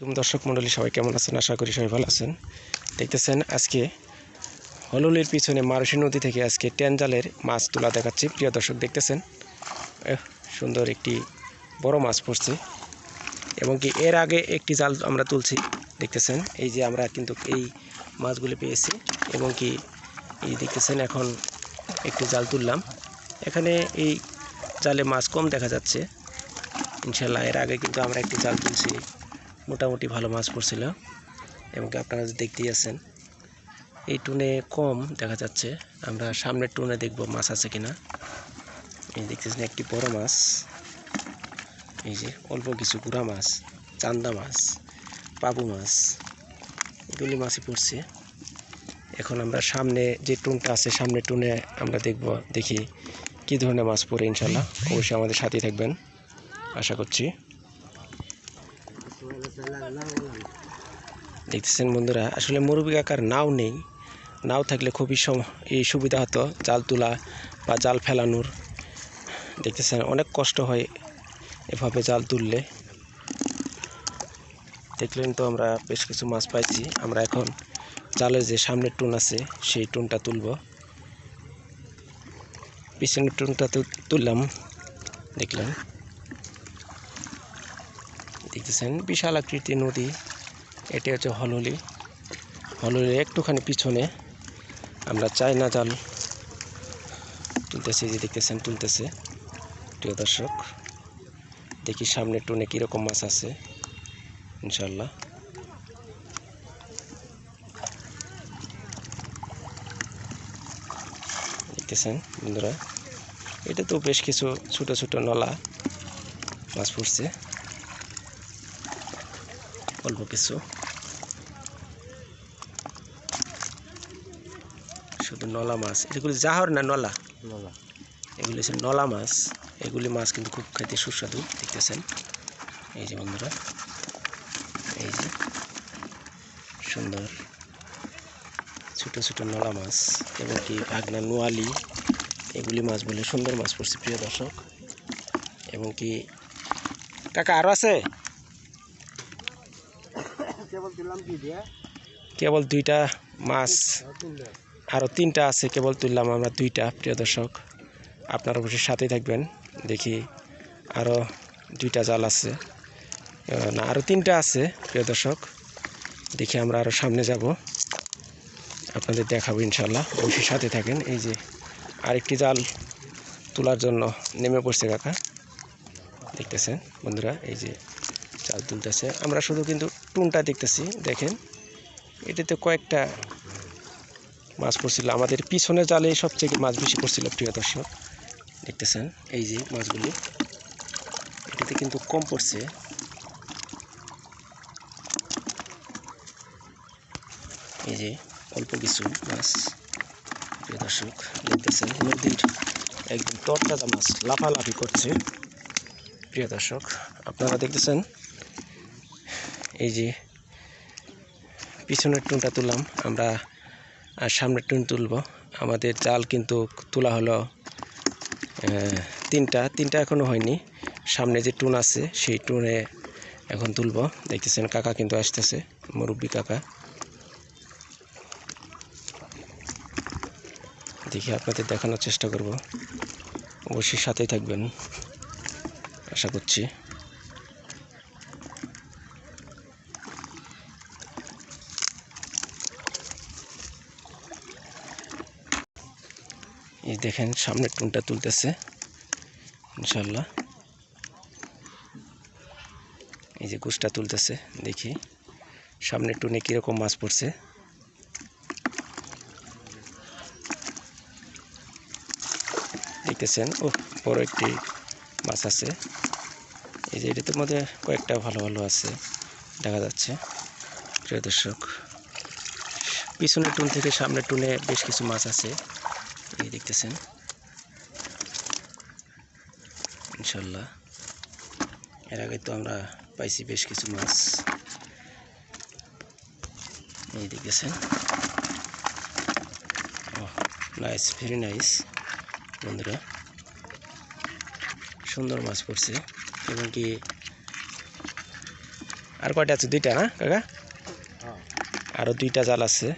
তুমি দর্শক মণ্ডলী, সবাই কেমন আছেন? আশা করি সবাই ভালো আছেন। দেখতেছেন আজকে হলুলের পিছনে মারুসি নদী থেকে আজকে টেন জালের মাছ তোলা দেখাচ্ছি। প্রিয় দর্শক, দেখতেছেন? সুন্দর একটি বড় মাছ পড়ছে। এবং কি এর আগে একটি জাল আমরা তুলছি। দেখতেছেন? এই যে আমরা কিন্তু এই মাছগুলি পেয়েছি। এবং কি এই দেখতেছেন, এখন একটি জাল তুললাম। এখানে এই জালে মাছ কম দেখা যাচ্ছে। ইনশাল্লাহ এর আগে কিন্তু আমরা একটি জাল তুলছি। মোটামুটি ভালো মাছ পড়ছিল। এবং আপনারা দেখতেই আছেন, এই টুনে কম দেখা যাচ্ছে। আমরা সামনের টুনে দেখব মাছ আছে কিনা। এই দেখতেছেন একটি বড় মাছ। এই যে অল্প কিছু গুড়া মাছ, চান্দা মাছ, পাবু মাছ, এগুলি মাছই পড়ছে। এখন আমরা সামনে যে টুনটা আছে সামনে টুনে আমরা দেখব, দেখি কি ধরনের মাছ পড়ে ইনশাল্লাহ। অবশ্যই আমাদের সাথেই থাকবেন। আশা করছি। দেখতেছেন বন্ধুরা, আসলে মুরব্বী কাকার নাও নেই। নাও থাকলে খুবই এই সুবিধা হতো, জাল তোলা বা জাল ফেলানোর। দেখতেছেন, অনেক কষ্ট হয় এভাবে জাল তুললে। দেখলেন তো আমরা বেশ কিছু মাছ পাইছি। আমরা এখন জালের যে সামনের টুন আছে, সেই টুনটা তুলব। পিছনের টুনটা তুললাম, দেখলেন। দেখতেছেন, বিশাল আকৃতি নদী। এটি হচ্ছে হলুলি। হলুলির একটুখানি পিছনে আমরা চায়না জাল তুলতেছি যে দেখতেছেন, তুলতেছে। প্রিয় দর্শক, দেখি সামনে টুনে কীরকম মাছ আছে ইনশাল্লাহ দেখতেছেন, বন্ধুরা, এটা তো বেশ কিছু ছোট ছোট নলা মাছ পড়ছে। অল্প কিছু। শুধু নলা মাছ। এগুলি জাহর না নলা? এগুলি হচ্ছে নলা মাছ। এগুলি মাছ কিন্তু খুব খাইতে সুস্বাদু দেখতেছেন। এই যে বন্ধুরা এই যে সুন্দর ছোট ছোট নলা মাছ এবং কি ভাগনা নোয়ালি এগুলি মাছ বলে সুন্দর মাছ পড়ছে প্রিয় দর্শক। এবং কি কাকা আরও আছে? কেবল দুইটা। মাছ। আরও তিনটা আছে, কেবল তুললাম আমরা দুইটা, প্রিয় দর্শক। আপনারা অবশ্যই সাথে থাকবেন, দেখি আরও দুইটা জাল আছে। না আরও তিনটা আছে, প্রিয় দর্শক। দেখি আমরা আরও সামনে যাব। আপনাদের দেখাবো ইনশাল্লাহ অবশ্যই সাথে থাকেন। এই যে আরেকটি জাল তোলার জন্য নেমে পড়ছে কাকা। দেখতেছেন বন্ধুরা, এই যে জাল তুলতেছে। আমরা শুধু কিন্তু টুনটা দেখতেছি, দেখেন। এটাতে কয়েকটা মাছ পড়ছিল। আমাদের পিছনে জালে সবচেয়ে মাছ বেশি পড়ছিল, প্রিয় দর্শক। দেখতেছেন, এই যে মাছগুলি, এটাতে কিন্তু কম পড়ছে। এই যে অল্প কিছু মাছ, প্রিয় দর্শক, দেখতেছেন, নদীর একদম তরতাজা মাছ লাফালাফি করছে। প্রিয় দর্শক, আপনারা দেখতেছেন, এই যে পিছনের টুনটা তুললাম, আমরা আর সামনের টুন তুলব। আমাদের চাল কিন্তু তোলা হলো তিনটা তিনটা এখনও হয়নি। সামনে যে টুন আছে, সেই টুনে এখন তুলব। দেখতেছেন কাকা কিন্তু আসতেছে, মুরব্বী কাকা। দেখি আপনাদের দেখানোর চেষ্টা করব। অবশ্যই সাথেই থাকবেন। আশা করছি। এই দেখেন সামনের টুনটা তুলতেছে, ইনশাল্লাহ। এই যে গুছটা তুলতেছে, দেখি। সামনের টুনে কীরকম মাছ পড়ছে। দেখতেছেন? ও বড় একটি মাছ আছে। এই যে এটাতে মধ্যে কয়েকটা ভালো ভালো আছে, দেখা যাচ্ছে। প্রিয় দর্শক, পিছনের টুন থেকে সামনের টুনে বেশ কিছু মাছ আছে। এই দেখতেছেন। ইনশাল্লাহ। এর আগে তো আমরা পাইছি বেশ কিছু মাছ। এই দেখতেছেন। নাইস ভেরি নাইস বন্ধুরা। সুন্দর মাছ পড়ছে। এবং কি আর কয়টা আছে? দুইটা না কাকা? হ্যাঁ। আরও দুইটা জাল আছে।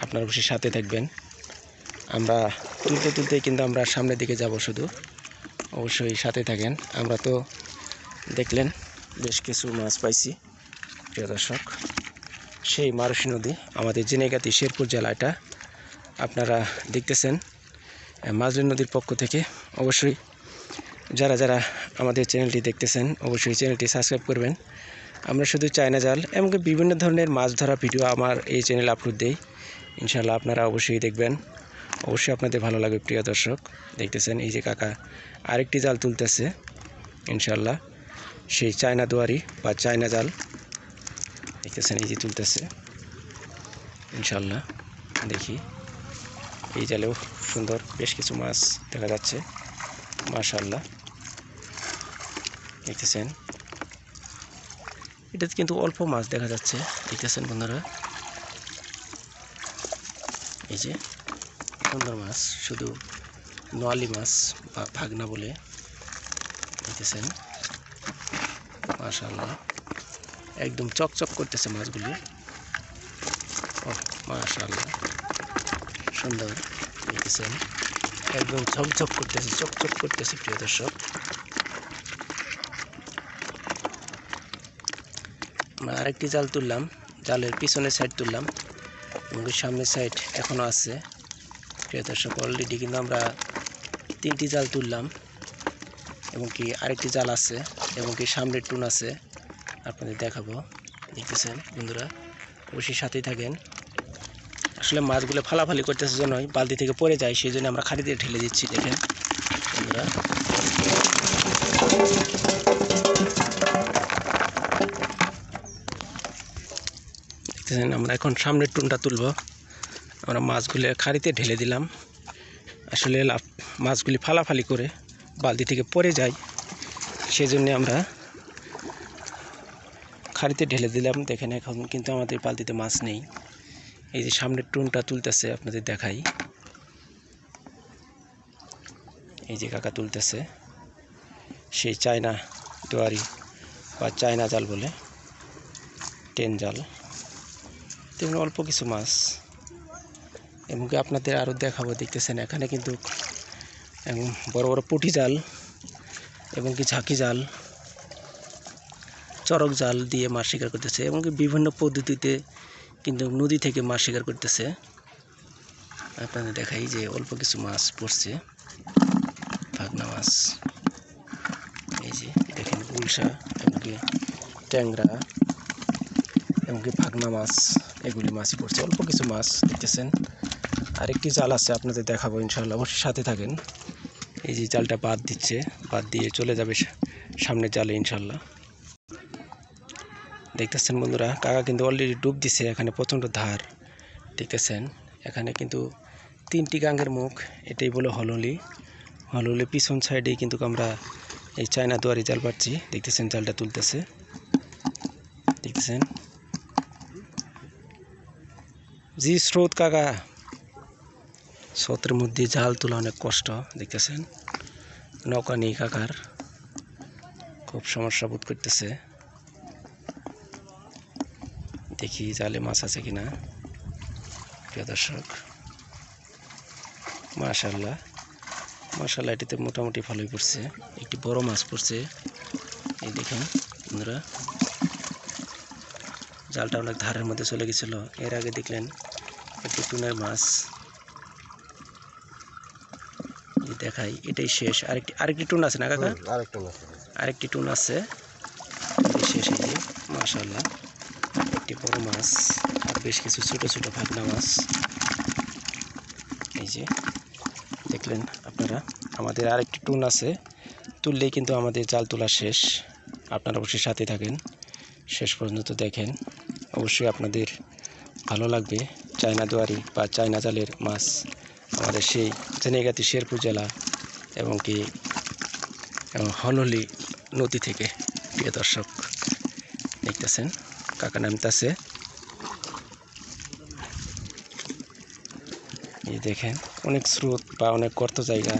আপনার অবশ্যই সাথে থাকবেন। আমরা তুলতে তুলতে কিন্তু আমরা সামনের দিকে যাব শুধু। অবশ্যই সাথে থাকেন। আমরা তো দেখলেন বেশ কিছু মাছ পাইছি প্রিয় দর্শক। সেই মারুষি নদী আমাদের জেনেগাতি শেরপুর জেলা এটা। আপনারা দেখতেছেন আহ, নদীর পক্ষ থেকে। অবশ্যই যারা যারা আমাদের চ্যানেলটি দেখতেছেন অবশ্যই চ্যানেলটি সাবস্ক্রাইব করবেন। আমরা শুধু চায়না জাল এমনকি বিভিন্ন ধরনের মাছ ধরা ভিডিও আমার এই চ্যানেলে আপলোড দেই। ইনশাল্লাহ আপনারা অবশ্যই দেখবেন। অবশ্যই আপনাদের ভালো লাগবে, প্রিয় দর্শক। দেখতেছেন, এই যে কাকা আরেকটি জাল তুলতেছে ইনশাল্লাহ সেই চায়না দুয়ারি বা চায়না জাল। দেখতেছেন, এই যে তুলতেছে ইনশাল্লাহ দেখি, এই জালেও সুন্দর, বেশ কিছু মাছ দেখা যাচ্ছে মাশাল্লাহ দেখতেছেন, এটাতে কিন্তু অল্প মাছ দেখা যাচ্ছে। দেখতেছেন বন্ধুরা, এই যে সুন্দর মাছ শুধু নোয়ালি মাছ বা ভাগনা বলে দেখতেছেন মাশাল্লাহ একদম চকচক করতেছে মাছগুলি। ও মাশাল্লাহ সুন্দর দেখতেছেন একদম ঝকঝক করতেছে, চকচক করতেছে প্রিয় দর্শক। আমরা আরেকটি জাল তুললাম, জালের পিছনের সাইড তুললাম। এবং সামনের সাইড এখনও আছে। প্রিয় দর্শক অলরেডি কিন্তু আমরা তিনটি জাল তুললাম, এবং কি আরেকটি জাল আছে, এবং কি সামনের টুন আছে। আপনাদের দেখাবো, দেখতেছেন বন্ধুরা, অবশ্যই সাথেই থাকেন। আসলে মাছগুলো ফালাফালি করতেছে জন্যই বালতি থেকে পড়ে যায়, সেই জন্য আমরা খাড়ি দিয়ে ঠেলে দিচ্ছি, দেখেন বন্ধুরা। আমরা এখন সামনের টুনটা তুলব। আমরা মাছগুলি খাড়িতে ঢেলে দিলাম। আসলে লাভ মাছগুলি ফালাফালি করে বালতি থেকে পড়ে যায়। সেজন্য আমরা খাড়িতে ঢেলে দিলাম। দেখেন এখন কিন্তু আমাদের বালতিতে মাছ নেই। এই যে সামনের টুনটা তুলতেছে, আপনাদের দেখাই। এই যে কাকা তুলতেছে, সেই চায়না দুয়ারি বা চায়না জাল বলে, টেন জাল। তেমনি অল্প কিছু মাছ। এবং আপনাদের আরও দেখাবো, দেখতেছেন এখানে কিন্তু এবং বড় বড় পুঁটি জাল এবং কি ঝাঁকি জাল, চরক জাল দিয়ে মাছ শিকার করতেছে এবং বিভিন্ন পদ্ধতিতে কিন্তু নদী থেকে মাছ শিকার করতেছে। আপনাদের দেখাই যে অল্প কিছু মাছ পড়ছে, ভাগনা মাছ। এই যে দেখেন গুলশা এবং কি ট্যাংরা এমনকি ভাগনা মাছ, এগুলি মাছই পড়ছে। অল্প কিছু মাছ দেখতেছেন। আরেকটি জাল আছে আপনাদের দেখাবো ইনশাল্লাহ অবশ্যই সাথে থাকেন। এই যে জালটা বাদ দিচ্ছে, বাদ দিয়ে চলে যাবে সা- সামনের জালে ইনশাল্লাহ দেখতেছেন বন্ধুরা, কাকা কিন্তু অলরেডি ডুব দিছে এখানে প্রচণ্ড ধার। দেখতেছেন, এখানে কিন্তু তিনটি গাঙ্গের মুখ, এটাই বলে হললি। হললি পিছন সাইডেই কিন্তু আমরা এই চায়না দুয়ারি জাল পাচ্ছি। দেখতেছেন জালটা তুলতেছে। দেখতেছেন? জি, স্রোত কাকা। স্রোতের মধ্যে জাল তোলা অনেক কষ্ট, দেখতেছেন? নৌকা নেই কাকার। খুব সমস্যা বোধ করতেছে। দেখি জালে মাছ আছে কিনা। প্রিয় দর্শক মাশাল্লাহ মাশাল্লাহ এটিতে মোটামুটি ভালোই পড়ছে। একটি বড় মাছ পড়ছে। এই দেখেন, বন্ধুরা। জালটা অনেক ধারের মধ্যে চলে গেছিল। এর আগে দেখলেন, একটি টুনের মাছ এই দেখাই এটাই শেষ। আরেকটি আরেকটি টুন আছে না কাকা? আরেকটা টুন আছে। শেষ এই যে মাশাল্লাহ একটি বড় মাছ আর বেশ কিছু ছোটো ছোটো ভাগনা মাছ। এই যে দেখলেন আপনারা আমাদের আরেকটি টুন আছে। তুললেই কিন্তু আমাদের জাল তোলা শেষ। আপনারা অবশ্যই সাথে থাকেন। শেষ পর্যন্ত দেখেন। অবশ্যই আপনাদের ভালো লাগবে। চায়না দুয়ারি বা চায়না জালের মাছ। আমাদের সেই জেনেগাতি শেরপুর জেলা এবং কি হলহলি নদী থেকে প্রিয় দর্শক দেখতেছেন, কাকা নামতেছে। এই দেখেন, অনেক স্রোত বা অনেক গর্ত জায়গা।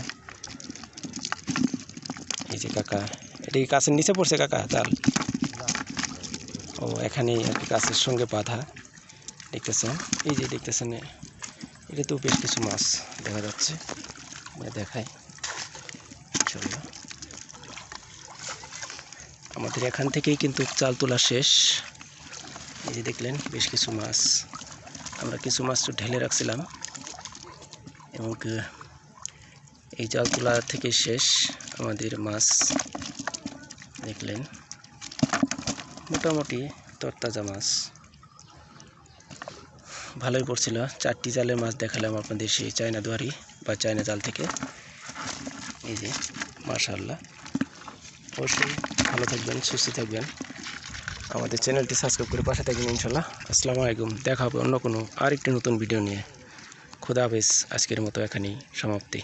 এই যে কাকা, এটা কি গাছের নিচে পড়ছে কাকা জাল ও, এখানেই আর কি গাছের সঙ্গে বাঁধা। দেখতেছেন, এই যে দেখতেছেন এটা তো বেশ কিছু মাছ দেখা যাচ্ছে। আমরা দেখাই। ইনশাল্লাহ আমাদের এখান থেকেই কিন্তু চাল তোলা শেষ। এই যে দেখলেন, বেশ কিছু মাছ। আমরা কিছু মাছ তো ঢেলে রাখছিলাম। এবং এই জাল তোলা থেকে শেষ আমাদের মাছ। দেখলেন। মোটামুটি তরতাজা মাছ। ভালোই পড়ছিল। চারটি জালের মাছ দেখালাম আপনাদের সেই চায়না দুয়ারি বা চায়না জাল থেকে। এই যে মাশাল্লাহ অবশ্যই ভালো থাকবেন, সুস্থ থাকবেন। আমাদের চ্যানেলটি সাবস্ক্রাইব করে পাশে থাকবেন ইনশাল্লাহ আসসালামু আলাইকুম। দেখা হবে অন্য কোনো আরেকটি নতুন ভিডিও নিয়ে। খুদা হাফেজ। আজকের মতো এখানেই সমাপ্তি।